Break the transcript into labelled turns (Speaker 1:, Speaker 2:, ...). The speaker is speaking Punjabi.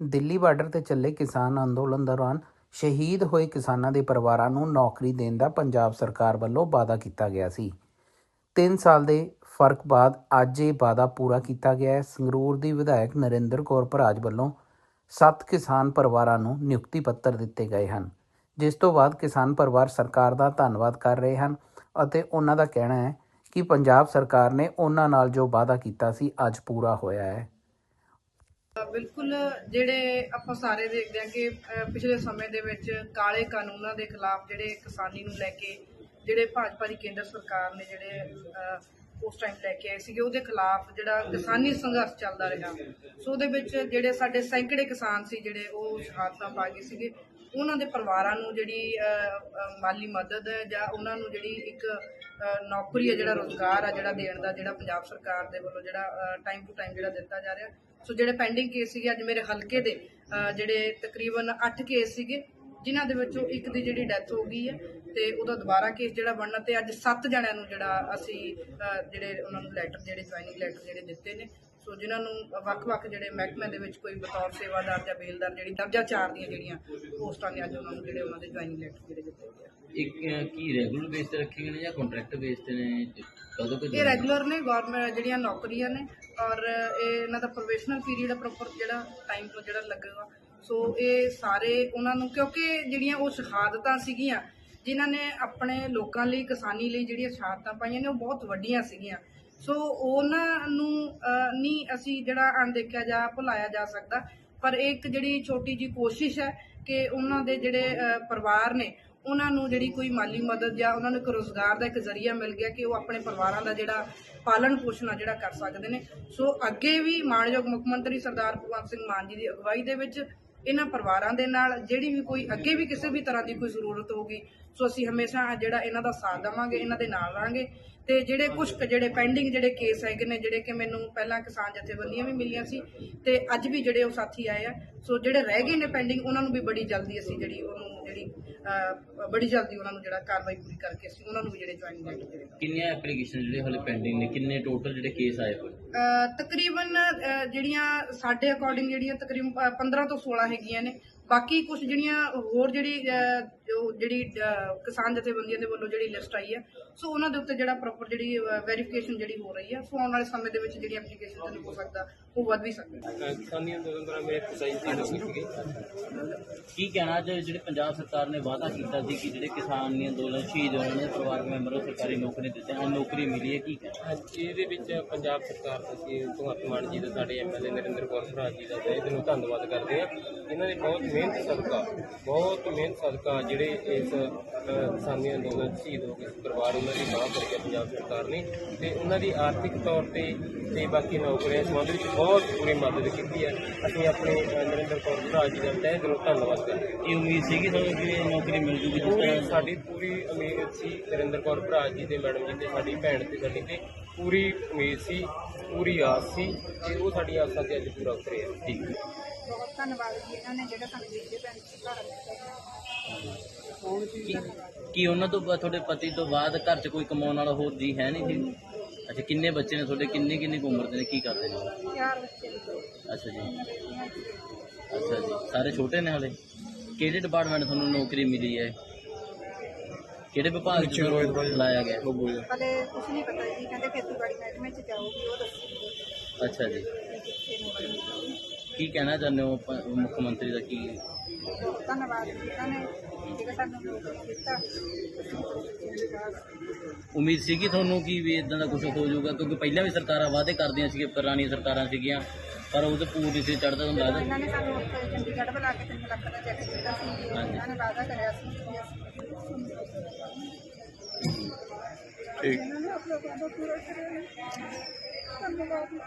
Speaker 1: ਦਿੱਲੀ ਬਾਰਡਰ ਤੇ ਚੱਲੇ ਕਿਸਾਨ ਅੰਦੋਲਨ ਦੌਰਾਨ ਸ਼ਹੀਦ ਹੋਏ ਕਿਸਾਨਾਂ ਦੇ ਪਰਿਵਾਰਾਂ ਨੂੰ ਨੌਕਰੀ ਦੇਣ ਦਾ ਪੰਜਾਬ ਸਰਕਾਰ ਵੱਲੋਂ ਵਾਅਦਾ ਕੀਤਾ ਗਿਆ ਸੀ। 3 ਸਾਲ ਦੇ ਫ਼ਰਕ ਬਾਅਦ ਅੱਜ ਇਹ ਵਾਅਦਾ ਪੂਰਾ ਕੀਤਾ ਗਿਆ ਹੈ। ਸੰਗਰੂਰ ਦੀ ਵਿਧਾਇਕ ਨਰਿੰਦਰ ਕੌਰ ਭਰਾਜ ਵੱਲੋਂ 7 ਕਿਸਾਨ ਪਰਿਵਾਰਾਂ ਨੂੰ ਨਿਯੁਕਤੀ ਪੱਤਰ ਦਿੱਤੇ ਗਏ ਹਨ, ਜਿਸ ਤੋਂ ਬਾਅਦ ਕਿਸਾਨ ਪਰਿਵਾਰ ਸਰਕਾਰ ਦਾ ਧੰਨਵਾਦ ਕਰ ਰਹੇ ਹਨ ਅਤੇ ਉਹਨਾਂ ਦਾ ਕਹਿਣਾ ਹੈ ਕਿ ਪੰਜਾਬ ਸਰਕਾਰ ਨੇ ਉਹਨਾਂ ਨਾਲ ਜੋ ਵਾਅਦਾ ਕੀਤਾ ਸੀ, ਅੱਜ ਪੂਰਾ ਹੋਇਆ ਹੈ।
Speaker 2: ਬਿਲਕੁਲ ਜਿਹੜੇ ਆਪਾਂ ਸਾਰੇ ਦੇਖਦੇ ਹਾਂ ਕਿ ਪਿਛਲੇ ਸਮੇਂ ਦੇ ਵਿੱਚ ਕਾਲੇ ਕਾਨੂੰਨਾਂ ਦੇ ਖਿਲਾਫ ਜਿਹੜੇ ਕਿਸਾਨੀ ਨੂੰ ਲੈ ਕੇ, ਜਿਹੜੇ ਭਾਜਪਾ ਦੀ ਕੇਂਦਰ ਸਰਕਾਰ ਨੇ ਜਿਹੜੇ ਉਸ ਟਾਈਮ ਲੈ ਕੇ ਆਏ ਸੀਗੇ, ਉਹਦੇ ਖਿਲਾਫ ਜਿਹੜਾ ਕਿਸਾਨੀ ਸੰਘਰਸ਼ ਚੱਲਦਾ ਰਿਹਾ। ਸੋ ਉਹਦੇ ਵਿੱਚ ਜਿਹੜੇ ਸਾਡੇ ਸੈਂਕੜੇ ਕਿਸਾਨ ਸੀ ਜਿਹੜੇ ਉਹ ਸ਼ਹਾਦਤਾਂ ਪਾ ਗਏ ਸੀਗੇ। ਉਹਨਾਂ ਦੇ ਪਰਿਵਾਰਾਂ ਨੂੰ ਜਿਹੜੀ ਮਾਲੀ ਮਦਦ ਜਾਂ ਉਹਨਾਂ ਨੂੰ ਜਿਹੜੀ ਇੱਕ ਨੌਕਰੀ ਹੈ ਜਿਹੜਾ ਰੋਜ਼ਗਾਰ ਆ, ਜਿਹੜਾ ਦੇਣ ਦਾ, ਜਿਹੜਾ ਪੰਜਾਬ ਸਰਕਾਰ ਦੇ ਵੱਲੋਂ ਜਿਹੜਾ ਟਾਈਮ ਟੂ ਟਾਈਮ ਜਿਹੜਾ ਦਿੱਤਾ ਜਾ ਰਿਹਾ। ਸੋ ਜਿਹੜੇ ਪੈਂਡਿੰਗ ਕੇਸ ਸੀਗੇ, ਅੱਜ ਮੇਰੇ ਹਲਕੇ ਦੇ ਜਿਹੜੇ ਤਕਰੀਬਨ 8 ਕੇਸ ਸੀਗੇ ਜਿਨ੍ਹਾਂ ਦੇ ਵਿੱਚੋਂ ਇੱਕ ਦੀ ਜਿਹੜੀ ਡੈਥ ਹੋ ਗਈ ਹੈ ਤੇ ਉਹਦਾ ਦੁਬਾਰਾ ਕੇਸ ਜਿਹੜਾ ਬਣਨਾ ਤੇ ਅੱਜ 7 ਜਣਿਆਂ ਨੂੰ ਜਿਹੜਾ ਅਸੀਂ ਜਿਹੜੇ ਉਹਨਾਂ ਨੂੰ ਲੈਟਰ ਜਿਹੜੇ ਜੁਆਇਨਿੰਗ ਲੈਟਰ ਜਿਹੜੇ ਦਿੱਤੇ ਨੇ। ਸੋ ਜਿਨ੍ਹਾਂ ਨੂੰ ਵੱਖ-ਵੱਖ ਜਿਹੜੇ ਮਹਿਕਮੇ ਦੇ ਵਿੱਚ ਕੋਈ ਬਤੌਰ ਸੇਵਾਦਾਰ ਜਾਂ ਬੇਲਦਾਰ ਜਿਹੜੀ ਦਰਜਾ 4 ਦੀਆਂ ਜਿਹੜੀਆਂ ਪੋਸਟਾਂ ਨੇ ਅੱਜ ਉਹਨਾਂ ਨੂੰ ਜਿਹੜੇ ਉਹਨਾਂ ਦੇ ਜੁਆਇਨਿੰਗ ਲੈਟਰ ਜਿਹੜੇ ਦਿੱਤੇ ਗਏ।
Speaker 3: ਇੱਕ ਕੀ ਰੈਗੂਲਰ ਬੇਸ ਤੇ ਰੱਖੇ ਗਏ ਨੇ ਜਾਂ ਕੰਟਰੈਕਟ ਬੇਸ ਤੇ ਨੇ? ਕਦੋਂ ਕੁ
Speaker 2: ਇਹ ਰੈਗੂਲਰ ਨੇ ਗਵਰਨਮੈਂਟ ਜਿਹੜੀਆਂ ਨੌਕਰੀਆਂ ਨੇ ਔਰ ਇਹ ਇਹਨਾਂ ਦਾ ਪ੍ਰੋਫੈਸ਼ਨਲ ਪੀਰੀਅਡ ਪ੍ਰੋਪਰ ਜਿਹੜਾ ਟਾਈਮ ਤੋਂ ਜਿਹੜਾ ਲੱਗੇਗਾ। ਸੋ ਇਹ ਸਾਰੇ ਉਹਨਾਂ ਨੂੰ, ਕਿਉਂਕਿ ਜਿਹੜੀਆਂ ਉਹ ਸ਼ਹਾਦਤਾਂ ਸੀਗੀਆਂ, ਜਿਨ੍ਹਾਂ ਨੇ ਆਪਣੇ ਲੋਕਾਂ ਲਈ, ਕਿਸਾਨੀ ਲਈ ਜਿਹੜੀਆਂ ਸ਼ਹਾਦਤਾਂ ਪਾਈਆਂ ਨੇ, ਉਹ ਬਹੁਤ ਵੱਡੀਆਂ ਸੀਗੀਆਂ। ਸੋ ਉਹਨਾਂ ਨੂੰ ਨਹੀਂ ਅਸੀਂ ਜਿਹੜਾ ਅਣਦੇਖਿਆ ਜਾਂ ਭੁਲਾਇਆ ਜਾ ਸਕਦਾ, ਪਰ ਇਹ ਇੱਕ ਜਿਹੜੀ ਛੋਟੀ ਜੀ ਕੋਸ਼ਿਸ਼ ਹੈ ਕਿ ਉਹਨਾਂ ਦੇ ਜਿਹੜੇ ਪਰਿਵਾਰ ਨੇ, ਉਹਨਾਂ ਨੂੰ ਜਿਹੜੀ ਕੋਈ ਮਾਲੀ ਮਦਦ ਜਾਂ ਉਹਨਾਂ ਨੂੰ ਇੱਕ ਰੋਜ਼ਗਾਰ ਦਾ ਇੱਕ ਜ਼ਰੀਆ ਮਿਲ ਗਿਆ ਕਿ ਉਹ ਆਪਣੇ ਪਰਿਵਾਰਾਂ ਦਾ ਜਿਹੜਾ ਪਾਲਣ ਪੋਸ਼ਣ ਆ ਜਿਹੜਾ ਕਰ ਸਕਦੇ ਨੇ। ਸੋ ਅੱਗੇ ਵੀ ਮਾਨਯੋਗ ਮੁੱਖ ਮੰਤਰੀ ਸਰਦਾਰ ਭਗਵੰਤ ਸਿੰਘ ਮਾਨ ਜੀ ਦੀ ਅਗਵਾਈ ਦੇ ਵਿੱਚ ਇਹਨਾਂ ਪਰਿਵਾਰਾਂ ਦੇ ਨਾਲ, ਜਿਹੜੀ ਵੀ ਕੋਈ ਅੱਗੇ ਵੀ ਕਿਸੇ ਵੀ ਤਰ੍ਹਾਂ ਦੀ ਕੋਈ ਜ਼ਰੂਰਤ ਹੋਊਗੀ, ਸੋ ਅਸੀਂ ਹਮੇਸ਼ਾ ਜਿਹੜਾ ਇਹਨਾਂ ਦਾ ਸਾਥ ਦੇਵਾਂਗੇ, ਇਹਨਾਂ ਦੇ ਨਾਲ ਰਹਾਂਗੇ। ਤੇ ਜਿਹੜੇ ਕੁਝ ਜਿਹੜੇ ਪੈਂਡਿੰਗ ਜਿਹੜੇ ਕੇਸ ਹੈਗੇ ਨੇ, ਜਿਹੜੇ ਕਿ ਮੈਨੂੰ ਪਹਿਲਾਂ ਕਿਸਾਨ ਜਥੇਬੰਦੀਆਂ ਵੀ ਮਿਲੀਆਂ ਸੀ, ਤੇ ਅੱਜ ਵੀ ਜਿਹੜੇ ਉਹ ਸਾਥੀ ਆਏ ਆ ਸੋ ਜਿਹੜੇ ਰਹਿ ਗਏ ਨੇ ਪੈਂਡਿੰਗ ਉਹਨਾਂ ਨੂੰ ਵੀ ਬੜੀ ਜਲਦੀ ਅਸੀਂ ਜਿਹੜੀ ਉਹਨੂੰ ਜਿਹੜੀ ਅਹ, ਬੜੀ ਜਲਦੀ ਉਹਨਾਂ ਨੂੰ ਜਿਹੜਾ ਕਾਰਵਾਈ ਪੂਰੀ ਕਰਕੇ ਅਸੀਂ ਉਹਨਾਂ ਨੂੰ ਵੀ ਜਿਹੜੇ ਜੁਆਇਨ ਕਰ ਜਿਹੜੇ
Speaker 3: ਕਿੰਨੀਆਂ ਐਪਲੀਕੇਸ਼ਨ ਜਿਹੜੇ ਹਲੇ ਪੈਂਡਿੰਗ ਨੇ? ਕਿੰਨੇ ਟੋਟਲ ਜਿਹੜੇ ਕੇਸ ਆਏ ਹੋਏ?
Speaker 2: ਅਹ ਤਕਰੀਬਨ ਅਹ ਜਿਹੜੀਆਂ ਸਾਡੇ ਅਕੋਰਡਿੰਗ ਜਿਹੜੀਆਂ ਤਕਰੀਬਨ ਅਹ 15 ਤੋਂ 16 ਹੈਗੀਆਂ ਨੇ। ਬਾਕੀ ਕੁਝ ਜਿਹੜੀਆਂ ਹੋਰ ਜਿਹੜੀ ਜੋ ਜਿਹੜੀ ਕਿਸਾਨ ਜਥੇਬੰਦੀਆਂ ਦੇ ਵੱਲੋਂ ਜਿਹੜੀ ਲਿਸਟ ਆਈ ਹੈ ਸੋ ਉਹਨਾਂ ਦੇ ਉੱਤੇ ਜਿਹੜਾ ਪ੍ਰੋਪਰ ਜਿਹੜੀ ਵੈਰੀਫਿਕੇਸ਼ਨ ਜਿਹੜੀ ਹੋ ਰਹੀ ਹੈ ਸੋ ਆਉਣ ਵਾਲੇ ਸਮੇਂ ਦੇ ਵਿੱਚ ਜਿਹੜੀ ਐਪਲੀਕੇਸ਼ਨ ਹੋ ਸਕਦਾ ਉਹ ਵੱਧ ਵੀ ਸਕਦਾ
Speaker 4: ਕਿਸਾਨੀ ਅੰਦੋਲਨ ਦੌਰਾਨ ਮੇਰੇ
Speaker 3: ਕੀ ਕਹਿਣਾ ਜੇ ਜਿਹੜੇ ਪੰਜਾਬ ਸਰਕਾਰ ਨੇ ਵਾਅਦਾ ਕੀਤਾ ਸੀ ਕਿ ਜਿਹੜੇ ਕਿਸਾਨੀ ਅੰਦੋਲਨ ਸ਼ਹੀਦ ਹੋਣ ਦੇ ਪਰਿਵਾਰਕ ਮੈਂਬਰਾਂ ਨੂੰ ਸਰਕਾਰੀ ਨੌਕਰੀ ਦਿੱਤੇ ਹਨ ਨੌਕਰੀ ਮਿਲੀ ਹੈ ਕੀ ਕਹਿਣਾ?
Speaker 4: ਇਹਦੇ ਵਿੱਚ ਪੰਜਾਬ ਸਰਕਾਰ ਦਾ ਅਸੀਂ ਭਗਵੰਤ ਮਾਨ ਜੀ ਦਾ ਸਾਡੇ ਐਮਐਲਏ ਨਰਿੰਦਰ ਕੌਰ ਭਰਾ ਜੀ ਦਾ ਤੇ ਇਹਨੂੰ ਧੰਨਵਾਦ ਕਰਦੇ ਹਾਂ ਇਹਨਾਂ ਦੀ ਬਹੁਤ ਮਿਹਨਤ ਸਦਕਾ ਬਹੁਤ ਮਿਹਨਤ ਸਦਕਾ ਜਿਹੜੇ ਇਸ ਕਿਸਾਨੀ ਅੰਦੋਲਨ ਸ਼ਹੀਦ ਹੋ ਗਏ ਸੀ। ਪਰਿਵਾਰ ਉਹਨਾਂ ਦੀ ਬਾਹ ਫੜੀ ਹੈ ਪੰਜਾਬ ਸਰਕਾਰ ਨੇ। ਤੇ ਉਹਨਾਂ ਦੀ ਆਰਥਿਕ ਤੌਰ ਤੇ ਤੇ ਬਾਕੀ ਨੌਕਰੀਆਂ ਸੰਬੰਧ ਵਿੱਚ ਬਹੁਤ ਪੂਰੀ ਮਦਦ ਕੀਤੀ ਹੈ। ਅਸੀਂ ਆਪਣੇ ਨਰਿੰਦਰ ਕੌਰ ਭਰਾ ਜੀ ਦਾ ਤਹਿ ਦਿਲੋਂ ਧੰਨਵਾਦ ਕਰਦੇ ਹਾਂ।
Speaker 3: ਕੀ ਉਮੀਦ ਸੀਗੀ ਤੁਹਾਨੂੰ ਕਿ ਇਹ ਨੌਕਰੀ ਮਿਲ ਜੂਗੀ ਜਿਸ
Speaker 4: ਸਾਡੀ ਪੂਰੀ ਉਮੀਦ ਸੀ ਨਰਿੰਦਰ ਕੌਰ ਭਰਾ ਜੀ ਤੇ ਮੈਡਮ ਜੀ ਤੇ ਸਾਡੀ ਭੈਣ ਤੇ ਸਾਡੀ ਤੇ ਪੂਰੀ ਉਮੀਦ ਸੀ ਪੂਰੀ ਆਸ ਸੀ ਤੇ ਉਹ ਸਾਡੀ ਆਸਾਂ ਤੇ ਅੱਜ ਪੂਰਾ ਉਤਰੇ। ਹੈ
Speaker 3: ਠੀਕ ਹੈ।
Speaker 2: ਬਹੁਤ ਧੰਨਵਾਦ ਜੀ ਇਹਨਾਂ ਨੇ ਜਿਹੜਾ ਸਾਨੂੰ ਵੀਰ ਦੇ ਭੈਣ ਘਰ
Speaker 3: ਕੀ ਕੀ ਉਹਨਾਂ ਤੋਂ ਤੁਹਾਡੇ ਪਤੀ ਤੋਂ ਬਾਅਦ ਘਰ 'ਚ ਕੋਈ ਕਮਾਉਣ ਵਾਲਾ ਹੋਰ ਜੀ ਹੈ ਨਹੀਂ ਜੀ? ਅੱਛਾ ਕਿੰਨੇ ਬੱਚੇ ਨੇ ਤੁਹਾਡੇ? ਕਿੰਨੀ ਕਿੰਨੀ ਕੁ ਉਮਰ ਦੇ ਨੇ? ਕੀ ਕਰਦੇ ਨੇ?
Speaker 2: ਚਾਰ ਬੱਚੇ ਨੇ
Speaker 3: ਅੱਛਾ ਜੀ। ਅੱਛਾ ਜੀ। ਸਾਰੇ ਛੋਟੇ ਨੇ ਹਲੇ? ਕਿਹੜੇ ਡਿਪਾਰਟਮੈਂਟ ਤੁਹਾਨੂੰ ਨੌਕਰੀ ਮਿਲੀ ਹੈ? ਕਿਹੜੇ ਵਿਭਾਗ ਚ ਤੁਹਾਨੂੰ ਲਾਇਆ ਗਿਆ?
Speaker 2: ਹਲੇ ਕੁਝ ਨਹੀਂ ਪਤਾ ਜੀ। ਕਹਿੰਦੇ ਖੇਤੀਬਾੜੀ ਮਹਿਕਮੇ ਚ ਜਾਓਗੀ ਉਹ ਦੱਸੂਗੀ
Speaker 3: ਅੱਛਾ ਜੀ। ਕੀ ਕਹਿਣਾ ਚਾਹੁੰਦੇ ਹੋ ਪ- ਮੁੱਖ ਮੰਤਰੀ ਦਾ ਕੀ?
Speaker 2: ਧੰਨਵਾਦ ਇਹਨਾਂ ਨੇ ਜਿਹੜਾ ਸਾਨੂੰ ਨੌਕਰੀ ਦਿੱਤਾ।
Speaker 3: ਉਮੀਦ ਸੀਗੀ ਤੁਹਾਨੂੰ ਕਿ ਵੀ ਇਦਾਂ ਦਾ ਕੁਝ ਹੋ ਜਾਊਗਾ ਕਿਉਂਕਿ ਪਹਿਲਾਂ ਵੀ ਸਰਕਾਰਾਂ ਵਾਅਦੇ ਕਰਦੀਆਂ ਸੀਗੀਆਂ ਪੁਰਾਣੀਆਂ ਸਰਕਾਰਾਂ ਸੀਗੀਆਂ ਪਰ ਉਹਦੇ ਪੂਰੀ ਸੀ ਚੜਦਾ ਤੁਹਾਨੂੰ ਲੱਗਦਾ
Speaker 2: ਇਹਨਾਂ ਨੇ ਸਾਨੂੰ ਉੱਥੇ ਚੰਡੀਗੜ੍ਹ ਬੁਲਾ ਕੇ 3 ਲੱਖ ਦਾ ਚੈੱਕ ਦਿੱਤਾ ਸੀ। ਇਹਨਾਂ ਨੇ ਵਾਅਦਾ ਕਰਿਆ ਸੀ ਕਿ ਅਸੀਂ
Speaker 3: ਠੀਕ।
Speaker 2: ਇਹਨਾਂ ਨੇ ਆਪਣਾ ਵਾਅਦਾ ਪੂਰਾ ਕਰਿਆ ਧੰਨਵਾਦ